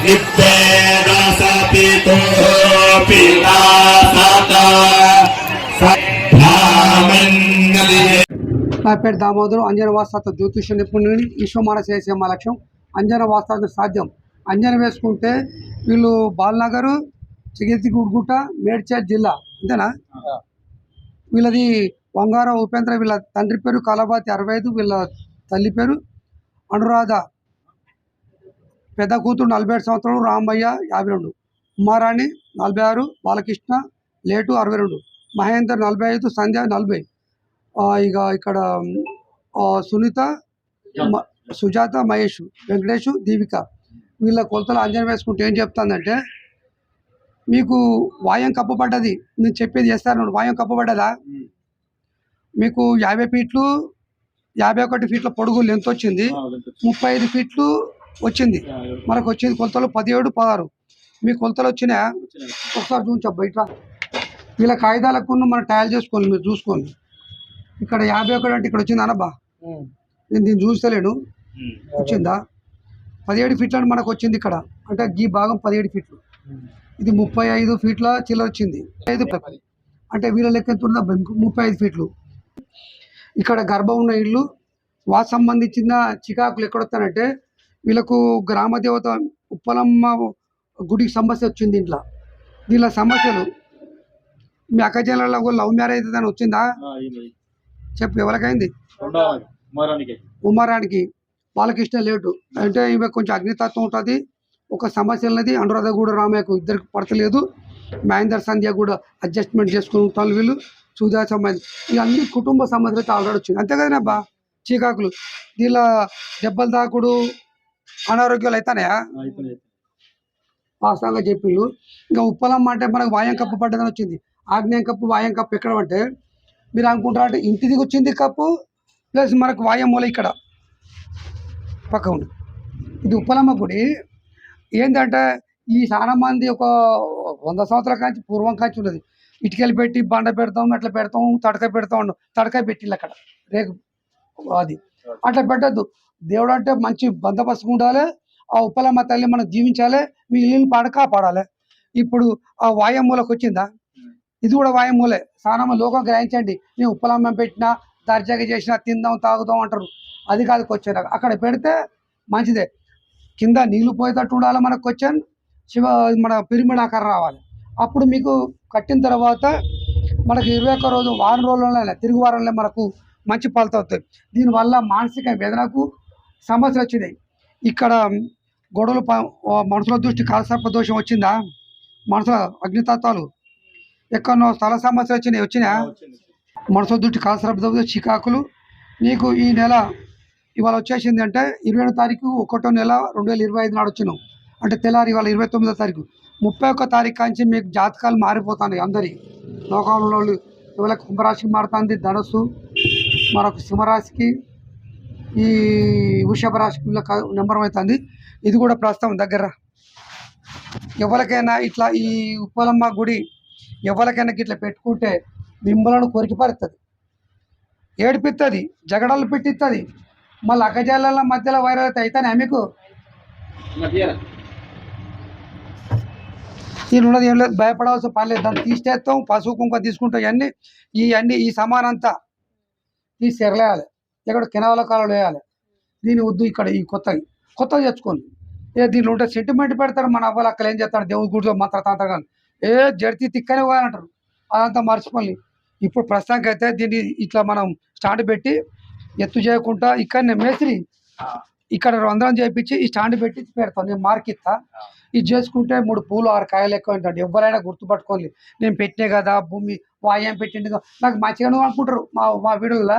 నా పేరు దామోదరం. అంజన వాస్తాత జ్యోతిష నిపుణుని విశ్వమాన చేసే మా లక్ష్యం. అంజన వాస్తాత సాధ్యం. అంజన వేసుకుంటే వీళ్ళు బాలనగర్ చిగితి గుడ్గుట్ట మేడ్చల్ జిల్లా. అంతేనా? వీళ్ళది వంగారం ఉపేంద్ర వీళ్ళ తండ్రి పేరు కలబాతి అరవై ఐదు వీళ్ళ తల్లి పేరు అనురాధ. పెద్ద కూతురు నలభై ఏడు సంవత్సరాలు రామయ్య యాభై రెండు. ఉమారాణి నలభై ఆరు బాలకృష్ణ లేటు అరవై రెండు. మహేందర్ నలభై ఐదు సంధ్య నలభై. ఇక ఇక్కడ సునీత సుజాత మహేష్ వెంకటేష్ దీపిక. వీళ్ళ కొలతలు అంజనం వేసుకుంటే ఏం చెప్తానంటే మీకు వాయం కప్పబడ్డది నేను చెప్పేది చేస్తాను వాయం కప్పబడ్డదా? మీకు యాభై ఫీట్లు యాభై ఒకటి ఫీట్ల పొడుగు లెంత్ వచ్చింది. ముప్పై ఐదు ఫీట్లు వచ్చింది. మనకు వచ్చింది కొలతలు పదిహేడు పదహారు. మీ కొలతలు వచ్చినాయా ఒకసారి చూపించా బయట వీళ్ళ కాగితాలకు మనం టయల్ చేసుకోండి మీరు చూసుకోండి. ఇక్కడ యాభై ఒకటి అంటే ఇక్కడ వచ్చింది అనబ్బా నేను దీన్ని చూస్తలేను. వచ్చిందా? పదిహేడు ఫీట్ల మనకు వచ్చింది ఇక్కడ. అంటే ఈ భాగం పదిహేడు ఫీట్లు. ఇది ముప్పై ఐదు ఫీట్ల చిల్లర వచ్చింది. ఐదు అంటే వీళ్ళ లెక్క ఎంత ఉందా ముప్పై ఐదు ఫీట్లు. ఇక్కడ గర్భం ఉన్న ఇల్లు వాటి సంబంధించిన చికాకులు ఎక్కడొస్తానంటే వీళ్ళకు గ్రామ దేవత ఉప్పలమ్మ గుడికి సమస్య వచ్చింది ఇంట్లో. దీనిలో సమస్యలు మీ అక్క జిల్లాలో లవ్ మ్యారేజ్ అని వచ్చిందా? చెప్పు ఎవరికైంది? ఉమారానికి బాలకృష్ణ లేటు అంటే ఈమె కొంచెం అగ్నితత్వం ఉంటుంది. ఒక సమస్య ఉన్నది. అనురాధ కూడా రామయ్యకు ఇద్దరికి పడతలేదు. మహేందర్ సంధ్య కూడా అడ్జస్ట్మెంట్ చేసుకుని ఉంటారు వీళ్ళు. సుధా సంబంధి ఇవన్నీ కుటుంబ సమస్యలు అయితే ఆల్రెడీ వచ్చింది. అంతే కదనే బా చీకాకులు. దీనిలో దెబ్బలు తాకుడు అనారోగ్యాలు అవుతానయా వాస్తవంగా చెప్పిండు ఇంకా ఉప్పలమ్మ అంటే మనకు వాయం కప్పు పడ్డదని వచ్చింది. ఆగ్నేయం కప్పు వాయం కప్పు ఎక్కడ అంటే మీరు అనుకుంటారు అంటే ఇంటికి వచ్చింది కప్పు ప్లస్ మనకు వాయం మూల ఇక్కడ. పక్క ఉంది ఇది ఉప్పలమ్మ గుడి. ఏంటంటే ఈ చాలా మంది ఒక వంద సంవత్సరాల కాంచి పూర్వం కాంచి ఉన్నది. ఇటుకలు పెట్టి బండ పెడతాం అట్లా పెడతాం తడక పెడతాం తడక పెట్టిల్లు అక్కడ. రేకు అది. అట్లా పెట్టద్దు. దేవుడు అంటే మంచి బందోబస్తు ఉండాలి. ఆ ఉప్పలమ్మ తల్లి మనం జీవించాలి. మీ ఇల్లు పాడ కాపాడాలి. ఇప్పుడు ఆ వాయుమూలకు వచ్చిందా? ఇది కూడా వాయమూలే సానమ్మ లోకం గ్రహించండి. నేను ఉప్పలమ్మ పెట్టినా దర్జాగా చేసినా తిందాం తాగుదాం అంటారు. అది కాదు క్వశ్చన్. అక్కడ పెడితే మంచిదే. కింద నీళ్ళు పోయేటట్టు ఉండాలి మనకు క్వశ్చన్. శివ మన పిరిమిడాకర ఆకారం రావాలి. అప్పుడు మీకు కట్టిన తర్వాత మనకి ఇరవై ఒక్క రోజు వారం రోజుల్లోనే తిరుగు వారంలో మనకు మంచి ఫలితం అవుతాయి దీనివల్ల మానసిక వేదనకు సమస్యలు వచ్చినాయి ఇక్కడ గొడవలు మనసులో మనుషుల దృష్టి కాలసర్ప దోషం వచ్చిందా? మనసుల అగ్నితత్వాలు ఎక్కడో స్థల సమస్యలు వచ్చినాయి వచ్చినా? మనసుల దృష్టి కాలసర్ప దోషం చికాకులు. నీకు ఈ నెల ఇవాళ వచ్చేసింది అంటే ఇరవై ఏడో తారీఖు ఒకటో నెల రెండు వేల ఇరవై ఐదు నాడు వచ్చినాం అంటే తెల్లారి ఇవాళ ఇరవై తొమ్మిదో తారీఖు. ముప్పై ఒక్క తారీఖు కాంచి మీకు జాతకాలు మారిపోతున్నాయి అందరి. లోకంలో ఇవాళ కుంభరాశికి మారుతుంది ధనస్సు మరొక సింహరాశికి ఈ వృషభ రాశిలో నెంబర్ అవుతుంది. ఇది కూడా ప్రస్తుతం దగ్గర. ఎవరికైనా ఇట్లా ఈ ఉప్పలమ్మ గుడి ఎవరికైనా ఇట్లా పెట్టుకుంటే బింబలను కొరికి పడుతుంది. ఏడిపిస్తుంది జగడలు పెట్టిస్తుంది మళ్ళీ అక్కజాల మధ్యలో వైరల్ అయితే అయితేనే మీకు? దీని ఉన్నది ఏం లేదు భయపడాల్సిన పని లేదు. దాన్ని తీసేస్తాం పసుపు కుంకుమ తీసుకుంటాం ఇవన్నీ. ఈ అన్ని ఈ సమానంతా తీసి ఎరలేయాలి ఇక్కడ కెనాల కాలంలో వేయాలి. దీని వద్దు ఇక్కడ ఈ కొత్తవి కొత్తవి తెచ్చుకోండి. ఏ దీంట్లో ఉంటే సెంటిమెంట్ పెడతారు మన అవ్వాలి అక్కడ ఏం చేస్తాడు దేవుడి గుడిలో మంత్ర తంత్రగాలు ఏ జడితి తిక్కనే పోయాలంటారు. అదంతా మర్చిపోయి ఇప్పుడు ప్రస్తుతానికి అయితే దీన్ని ఇట్లా మనం స్టాండ్ పెట్టి ఎత్తు చేయకుండా ఇక్కడనే మేస్త్రి ఇక్కడ రంధ్రం చేయించి ఈ స్టాండ్ పెట్టి పెడతాను. నేను మార్క్ ఇస్తా. ఇది చేసుకుంటే మూడు పూలు ఆరు కాయలు ఎక్కువ ఏంటంటే ఎవరైనా గుర్తుపట్టుకోవాలి నేను పెట్టినే కదా భూమి వాయం పెట్టింది కదా నాకు మంచిగానే అనుకుంటారు మా మా వీడియోలో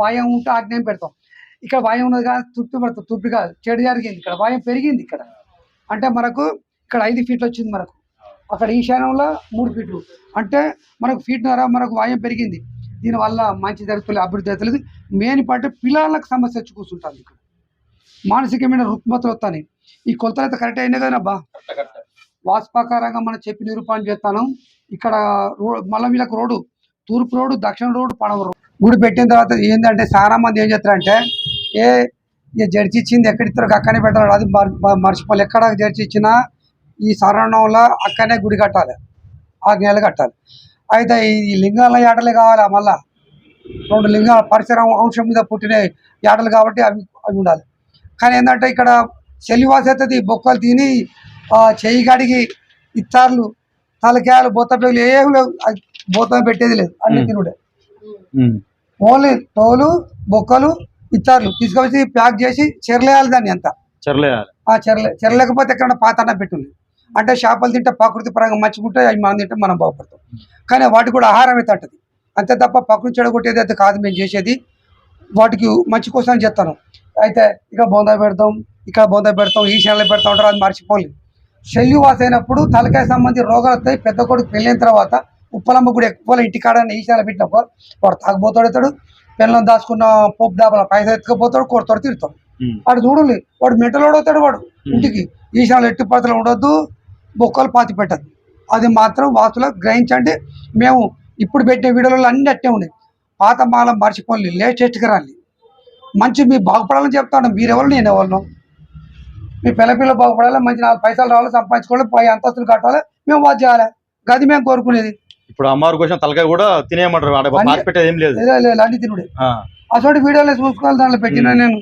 వాయం ఉంటే ఆజ్ఞాయం పెడతాం. ఇక్కడ వాయం ఉన్నది కానీ తృప్తి పడుతుంది తృప్తి కాదు చెడు జరిగింది ఇక్కడ. వాయం పెరిగింది ఇక్కడ. అంటే మనకు ఇక్కడ ఐదు ఫీట్లు వచ్చింది మనకు. అక్కడ ఈశాన్యంలో మూడు ఫీట్లు. అంటే మనకు ఫీట్ నర మనకు వాయం పెరిగింది. దీనివల్ల మంచి జరుగుతుంది అభివృద్ధి అవుతుంది మెయిన్ పాయింట్ పిల్లలకు సమస్య వచ్చి కూర్చుంటుంది ఇక్కడ. మానసికమైన రుగ్మతలు వస్తాయి ఈ కొలతలు అయితే కరెక్ట్ అయినా కదా అబ్బా వాస్తవాకారంగా మనం చెప్పి నిరూపణ చేస్తాను. ఇక్కడ రో మళ్ళీ వీళ్ళకి రోడ్డు తూర్పు రోడ్డు దక్షిణ రోడ్డు పడవ గుడి పెట్టిన తర్వాత ఏంటంటే చాలా మంది ఏం చేస్తారంటే ఏ ఇక జడ్జి ఇచ్చింది ఎక్కడ అక్కడనే అక్కనే పెట్టాలి అది మర్చిపోవాలి. ఎక్కడ జడ్జి ఇచ్చినా ఈ సరణంలో అక్కనే గుడి కట్టాలి ఆ నెల కట్టాలి. అయితే ఈ లింగాల ఏటలే కావాలి మళ్ళా? రెండు లింగాల పరిసరం అంశం మీద పుట్టిన ఏటలు కాబట్టి అవి అవి ఉండాలి. కానీ ఏంటంటే ఇక్కడ సెలివాస్ అవుతుంది బొక్కలు తిని ఆ, కడిగి ఇత్తార్లు తలకాయలు బొత్త పేగులు ఏం లేవు. బొత్త పెట్టేది లేదు. అన్ని. తినుడే. ఓన్లీ తోలు బొక్కలు ఇత్తార్లు తీసుకొచ్చి ప్యాక్ చేసి చెరలేయాలి దాన్ని అంతా. చెరలే చెరలేకపోతే ఎక్కడ పాత అన్నం పెట్టుంది అంటే చేపలు తింటే ప్రకృతి పరంగా మంచిగుంటే అవి మనం తింటే మనం బాగుపడతాం. కానీ వాటికి కూడా ఆహారం అయితే అంటది అంతే తప్ప ప్రకృతి చెడగొట్టేది అయితే కాదు మేము చేసేది. వాటికి మంచి కోసం చేస్తాను. అయితే ఇక్కడ బొంద పెడతాం ఇక్కడ బొంద పెడతాం ఈ శనలు పెడతాం ఉంటారు అది మర్చిపోలేదు శల్యు వాస అయినప్పుడు తలకాయ సంబంధించి రోగాలు వస్తాయి. పెద్ద కొడుకు పెళ్ళైన తర్వాత ఉప్పలమ్మ కూడా ఎక్కువ ఇంటికాడ ఈశాల పెట్టినప్పుడు వాడు తాగబోతాడు అవుతాడు పిల్లలు దాచుకున్న పోపు డాబల పైసలు ఎత్తుకుపోతాడు కొడతాడు తిడతాడు. ఉమ్. వాడు చూడండి వాడు మెంటలోడు అవుతాడు వాడు. ఇంటికి ఈశాన్య ఎట్టి పాత్రలు ఉండొద్దు బొక్కలు పాతి పెట్టద్దు. అది మాత్రం వాస్తులో గ్రహించండి. మేము ఇప్పుడు పెట్టే వీడియోలలో అన్ని అట్టే ఉన్నాయి. పాత మాల మర్చిపోయి లేటెస్ట్గా రాలి మంచి మీ బాగుపడాలని చెప్తాను. మీరెవరు నేను ఎవరు మీ పిల్ల పిల్ల బాగుపడాలి మంచి నాలుగు పైసలు రావాలి సంపాదించుకోవాలి పై అంతస్తులు కట్టాలి మేము వాచ్ చేయాలి. గది మేము కోరుకునేది. ఇప్పుడు అమ్మవారి కోసం తలకాయ కూడా తినేయమంటారు. ఏం లేదు. అన్ని తినుడే. అసలు వీడియోలో చూసుకోవాలి దాంట్లో పెట్టిన నేను.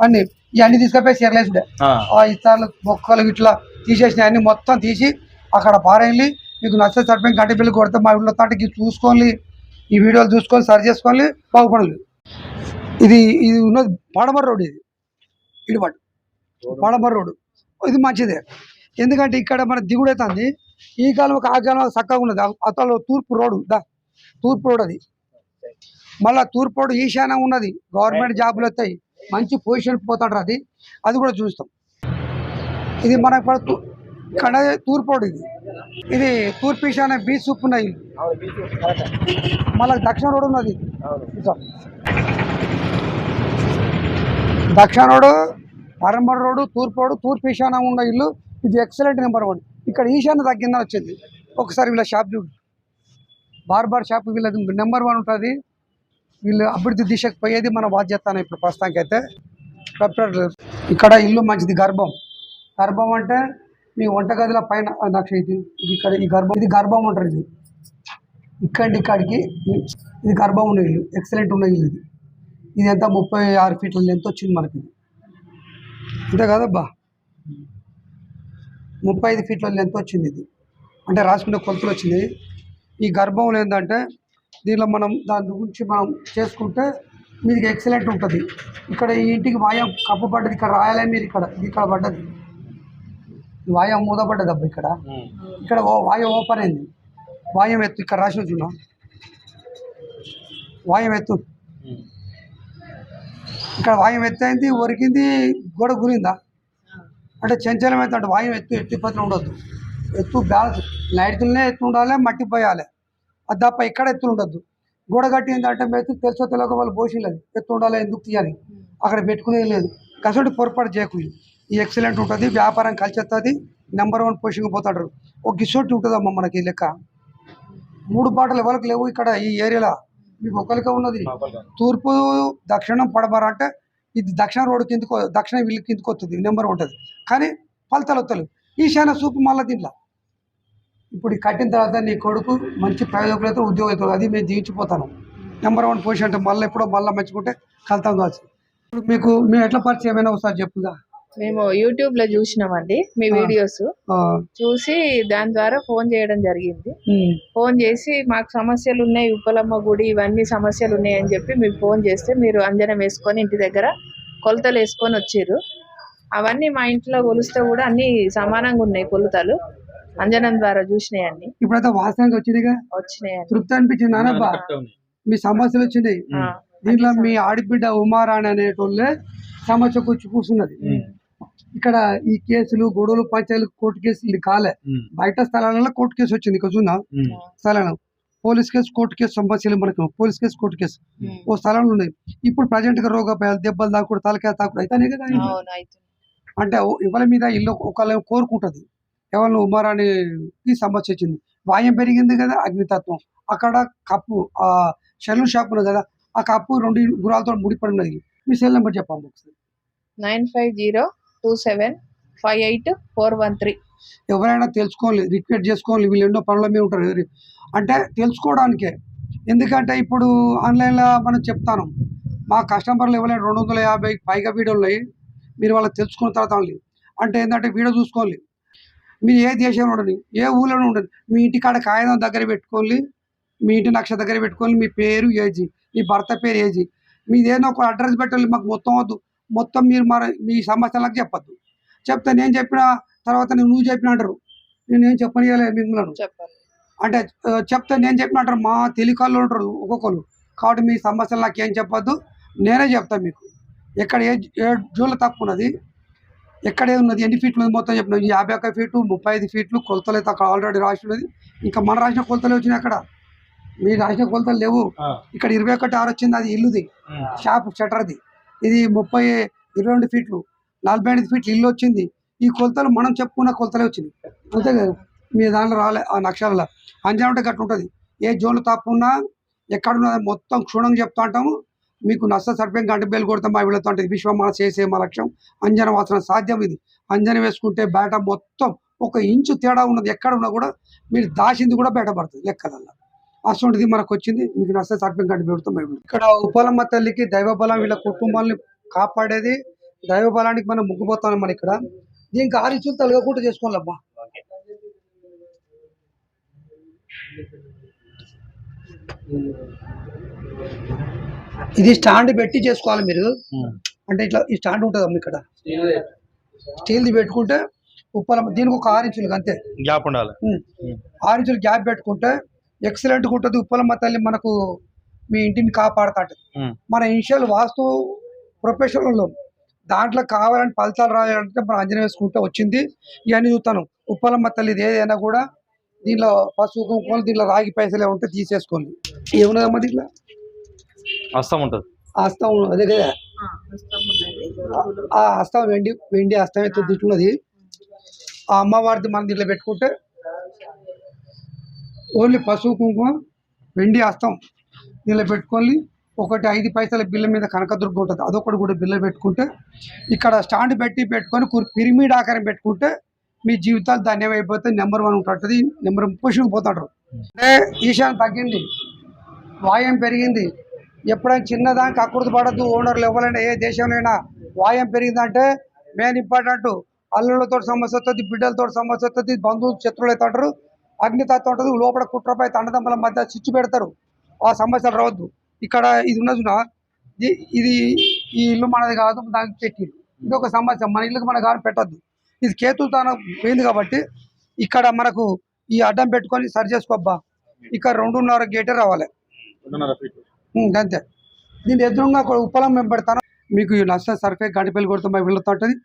అన్ని ఇవన్నీ తీసుకపోయి చీరలేసుడే ఆ, ఇస్తాలు బొక్కలు ఇట్లా తీసేసిన అన్ని మొత్తం తీసి అక్కడ పారేయాలి మీకు నచ్చే సరిపోయి గంట బిల్లు కొడితే మా ఇంట్లో తాటికి చూసుకోవాలి ఈ వీడియోలు చూసుకొని సరి చేసుకోవాలి బాగుపడాలి. ఇది ఇది ఉన్నది పాడమర్ రోడ్ ఇది. ఇడిపాటు పాడమర్ రోడ్ ఇది మంచిదే. ఎందుకంటే ఇక్కడ మన దిగుడు అవుతుంది. ఈ కాలం ఆ కాలం చక్కగా ఉన్నది. అతను తూర్పు రోడ్డు దా తూర్పు రోడ్ అది. మళ్ళీ తూర్పు రోడ్ ఈశాన్యం ఉన్నది. గవర్నమెంట్ జాబులు వస్తాయి. మంచి పొజిషన్ పోతాడు అది. అది కూడా చూస్తాం. ఇది మన ఇక్కడ తూర్పు రోడ్ ఇది. ఇది తూర్పు ఈశాన్య బీచ్ సూప్ ఉన్నాయి మళ్ళీ దక్షిణ రోడ్ ఉన్నది. దక్షిణ రోడ్ పరమర రోడ్డు తూర్పు రోడ్డు తూర్పు ఈశాన్యం ఉన్న ఇల్లు. ఇది ఎక్సలెంట్ నెంబర్ వన్ ఇక్కడ ఈశాన్య తగ్గిందని వచ్చింది. ఒకసారి వీళ్ళ షాప్ చూడు. బార్బార్ షాప్ వీళ్ళది నెంబర్ వన్ ఉంటుంది. వీళ్ళు అభివృద్ధి దిశకు పోయేది మన బాధ్యత ఇప్పుడు ప్రస్తుతానికి అయితే ఇక్కడ ఇల్లు మంచిది గర్భం. గర్భం అంటే మీ వంటగదిల పైన నక్ష ఇది. ఇక్కడ ఈ గర్భం ఇది గర్భం ఉంటుంది ఇది. ఇక్కడి ఇక్కడికి ఇది గర్భం ఉన్న ఇల్లు. ఎక్సలెంట్ ఉన్న ఇల్లు ఇది. ఇది ఎంత? ముప్పై ఆరు ఫీట్ల లెంత్ వచ్చింది మనకి? ఇది అంతే కదబ్బా. ముప్పై ఐదు ఫీట్ల లెంత్ వచ్చింది ఇది. అంటే రాసుకునే కొలతలు వచ్చింది. ఈ గర్భంలో ఏంటంటే దీనిలో మనం దాని గురించి మనం చేసుకుంటే మీది ఎక్సలెంట్ ఉంటుంది. ఇక్కడ ఈ ఇంటికి వాయం కప్పు పడ్డది ఇక్కడ రాయాలే మీరు ఇక్కడ. ఇది ఇక్కడ పడ్డది. వాయం మూదపడ్డది అబ్బా ఇక్కడ. ఇక్కడ ఓ వాయం ఓపెన్ అయింది. వాయం ఎత్తు ఇక్కడ రాసి చూడ. వాయం ఎత్తు. ఇక్కడ వాయం ఎత్తు అయింది ఒరికింది గోడ గురిందా? అంటే చంచలం అయితే అంటే వాయం ఎత్తు ఎత్తి పత్రం ఉండొద్దు. ఎత్తు బ్యాలెన్స్ లైట్లనే ఎత్తు ఉండాలి మట్టి పోయాలి. అది తప్ప ఎక్కడ ఎత్తులు ఉండొద్దు. గోడ కట్టింది అంటే ఎత్తు తెలుసో తెలియక వాళ్ళు పోసిలేదు ఎత్తు ఉండాలి ఎందుకు తీయాలి? అక్కడ పెట్టుకునేది లేదు. కసోటి పొరపాటు చేయకుండా ఈ ఎక్సలెంట్ ఉంటుంది వ్యాపారం కలిసి వస్తుంది నెంబర్ వన్ పొజిషన్కి పోతాడు. ఒక గిసోటి ఉంటుందమ్మా మనకి లెక్క? మూడు బాటలు ఎవరికి లేవు ఇక్కడ ఈ ఏరియాలో. మీకు ఒకరికే ఉన్నది. తూర్పు దక్షిణం పడమర అంటే ఇది దక్షిణ రోడ్డు కిందకు దక్షిణ వీళ్ళు కిందకు వస్తుంది నెంబర్ ఉంటుంది. కానీ ఫలితాలు వస్తలేవు. ఈశాన్య సూపు మళ్ళీ దీంట్లో ఇప్పుడు కట్టిన తర్వాత నీ కొడుకు మంచి ప్రయోజకులైతే ఉద్యోగం అది మేము జీవించిపోతాను. నెంబర్ వన్ పొజిషన్ అంటే మళ్ళీ ఎప్పుడో మళ్ళీ మంచుకుంటే కలుతాం కావచ్చు ఇప్పుడు మీకు మేము ఎట్లా పరిచయం ఏమైనా ఒకసారి చెప్పుగా? మేము యూట్యూబ్లో చూసినామండి మీ. వీడియోస్ చూసి దాని ద్వారా ఫోన్ చేయడం జరిగింది. ఫోన్ చేసి మాకు సమస్యలు ఉన్నాయి ఉప్పలమ్మ గుడి ఇవన్నీ సమస్యలు ఉన్నాయి అని చెప్పి మీకు ఫోన్ చేస్తే మీరు అంజనం వేసుకొని ఇంటి దగ్గర కొలతలు వేసుకొని వచ్చారు. అవన్నీ మా ఇంట్లో కొలిస్తే కూడా అన్ని సమానంగా ఉన్నాయి కొలతలు. అంజనం ద్వారా చూసినాయండి ఇప్పుడైతే వాస్తవంగా వచ్చిందిగా? వచ్చినాయండి తృప్తి అనిపించింది నానబ్బా. మీ సమస్యలు వచ్చినాయి. దీంట్లో మీ ఆడిబిడ్డ ఉమారాణి అనేటోళ్ళే సమస్య కూర్చు కూర్చున్నది. ఇక్కడ ఈ కేసులు గొడవలు పంచాయలు కోర్టు కేసులు ఇది కాలే. బయట స్థలాలలో కోర్టు కేసు వచ్చింది ఇక్కడ చూద్దాం ఉమ్. స్థలం పోలీస్ కేసు కోర్టు కేసు సమస్యలు మనకు పోలీస్ కేసు కోర్టు కేసు. ఓ స్థలంలో ఉన్నాయి. ఇప్పుడు ప్రజెంట్గా రోగపాయాలు దెబ్బలు దాకుడు తలకాయ తాకుడు అయితేనే కదా అంటే ఎవరి మీద ఇల్లు ఒకళ్ళ కోరుకుంటది. ఎవరు ఉమారాని ఈ సమస్య వచ్చింది. వాయం పెరిగింది కదా అగ్నితత్వం. అక్కడ కప్పు ఆ సెలూన్ షాప్ ఉన్నది కదా ఆ కప్పు రెండు గురాలతో ముడిపడి ఉన్నది. మీ సెల్ నెంబర్ చెప్పండి ఒకసారి. Nine five zero two seven five eight four one three ఎవరైనా తెలుసుకోవాలి రిక్వెస్ట్ చేసుకోవాలి వీళ్ళు ఎన్నో పనుల మీద ఉంటారు అంటే తెలుసుకోవడానికే. ఎందుకంటే ఇప్పుడు ఆన్లైన్లో మనం చెప్తాను మా కస్టమర్లు ఎవరైనా రెండు వందల యాభై పైగా వీడియోలు ఉన్నాయి మీరు వాళ్ళకి తెలుసుకున్న తర్వాత వాళ్ళు అంటే ఏంటంటే వీడియో చూసుకోవాలి. మీరు ఏ దేశంలో ఉండని ఏ ఊళ్ళో ఉండని మీ ఇంటికాడ కాగితం దగ్గర పెట్టుకోవాలి మీ ఇంటి నక్ష దగ్గర పెట్టుకోవాలి మీ పేరు ఏజీ మీ భర్త పేరు ఏజీ. మీది ఒక అడ్రస్ పెట్టాలి మాకు మొత్తం వద్దు. మొత్తం మీరు మరి మీ సమస్యలకు చెప్పద్దు. చెప్తే నేను చెప్పిన తర్వాత నువ్వు నువ్వు చెప్పిన అంటారు. నేనేం చెప్పనియలేదు మిమ్మల్ని. అంటే చెప్తే నేను చెప్పిన అంటారు. మా తెలికాళ్ళు ఉంటారు ఒక్కొక్కరు కాబట్టి మీ సమస్యలు నాకు ఏం చెప్పొద్దు. నేనే చెప్తాను మీకు. ఎక్కడ ఏ ఏ జోన్లో తక్కువ ఉన్నది ఎక్కడే ఉన్నది ఎన్ని ఫీట్లు ఉంది మొత్తం చెప్పిన. యాభై ఒక్క ఫీట్లు ముప్పై ఐదు ఫీట్లు కొలతలు అయితే అక్కడ ఆల్రెడీ రాసి ఉన్నది. ఇంకా మన రాసిన కొలతలు వచ్చినాయి అక్కడ. మీరు రాసిన కొలతలు లేవు. ఇక్కడ ఇరవై ఒకటి ఆరు వచ్చింది అది ఇల్లుది. షాప్ షటర్ది. ఇది ముప్పై ఇరవై రెండు ఫీట్లు నలభై ఐదు ఫీట్లు ఇల్లు వచ్చింది. ఈ కొలతలు మనం చెప్పుకున్న కొలతలే వచ్చింది. అంతే కదా? మీ దాంట్లో రాలే ఆ నక్షరాల అంజనా ఉంటే గట్టు ఉంటుంది. ఏ జోన్లు తప్పు ఉన్నా ఎక్కడున్నా మొత్తం క్షుణంగా చెప్తా ఉంటాము మీకు నష్ట సర్పం గంట బేలు కొడతాం మా వీళ్ళతో అంటే విశ్వమాన చేసే మా లక్ష్యం. అంజన వాసన సాధ్యం ఇది. అంజన వేసుకుంటే బయట మొత్తం ఒక ఇంచు తేడా ఉన్నది. ఎక్కడ ఉన్నా కూడా మీరు దాచింది కూడా బయటపడుతుంది లెక్కలల్లో. అటువంటిది మనకు వచ్చింది మీకు నష్ట సర్పం గంట పెడుతాం మేము ఇక్కడ ఉపాలమ్మ తల్లికి దైవ బలం వీళ్ళ కుటుంబాన్ని కాపాడేది దైవ బలానికి మనం ముగ్గుపోతాం మన ఇక్కడ. దీనికి ఆరిచులు తలగకుండా చేసుకోవాలబ్బా. ఇది స్టాండ్ పెట్టి చేసుకోవాలి మీరు. అంటే ఇట్లా ఈ స్టాండ్ ఉంటుంది అమ్మ ఇక్కడ స్టీల్ది పెట్టుకుంటే ఉప్పలమ్మ దీనికి ఒక ఆరు ఇంచులు అంతే. గ్యాప్ ఉండాలి. ఆరు ఇంచులు గ్యాప్ పెట్టుకుంటే ఎక్సలెంట్గా ఉంటుంది. ఉప్పలమ్మ తల్లి మనకు మీ ఇంటిని కాపాడుతాంటది. ఉమ్. మన ఇనిషియల్ వాస్తు ప్రొఫెషనల్ దాంట్లో కావాలని ఫలితాలు రాయాలంటే మనం అంజనా వేసుకుంటే వచ్చింది. ఇవన్నీ చూస్తాను. ఉప్పలమ్మ తల్లిది ఏదైనా కూడా దీనిలో పసుపు కుంకుమలు దీనిలో రాగి పైసలే ఉంటే తీసేసుకోండి. ఏమున్నదమ్మా దీంట్లో? వస్తాం ఉంటుంది. హస్తం అదే కదా? ఆ హస్తం వెండి వెండి హస్తం అయితే దిట్టున్నది ఆ అమ్మవారిది మనం దీంట్లో పెట్టుకుంటే ఓన్లీ పసుపు కుంకుమ వెండి హస్తం దీనిలో పెట్టుకొని ఒకటి ఐదు పైసల బిల్ల మీద కనకదుర్గ ఉంటుంది. అదొకటి కూడా బిల్ల పెట్టుకుంటే ఇక్కడ స్టాండ్ పెట్టి పెట్టుకొని కుర్- పిరమిడ్ ఆకారం పెట్టుకుంటే మీ జీవితాలు ధన్యం అయిపోతే నెంబర్ వన్ ఉంటుంది. నెంబర్ పొజిషన్ పోతుంటారు అంటే ఈశాన్ తగ్గింది. వాయం పెరిగింది. ఎప్పుడైనా చిన్నదానికి అకృతి పడద్దు. ఓనర్లు ఎవరైనా ఏ దేశంలో వాయం పెరిగిందంటే మెయిన్ ఇంపార్టెంట్. అల్లులతో సమస్య వస్తుంది బిడ్డలతో సమస్య వస్తుంది బంధువులు శత్రువులు అవుతుంటారు అగ్నితత్వం ఉంటుంది లోపల కుట్రపై తండదంపల మధ్య చిచ్చు పెడతారు. ఆ సమస్యలు రావద్దు. ఇక్కడ ఇది ఉన్నది చూడ, ఇది- ఈ ఇల్లు మనది కాదు దానికి పెట్టి ఇది ఒక సమస్య మన ఇల్లుకి మన కాదు పెట్టద్దు. ఇది కేతుతానం పోయింది కాబట్టి ఇక్కడ మనకు ఈ అడ్డం పెట్టుకొని సరి చేసుకోబ్బా. ఇక్కడ రెండున్నర గేటే రావాలి. అంతే దీని ఎదురుగా ఉప్పలం మేము పెడతాను మీకు ఈ నష్ట సర్ఫే గడిపెళ్ళి కొడుతూ వీళ్ళతో ఉంటుంది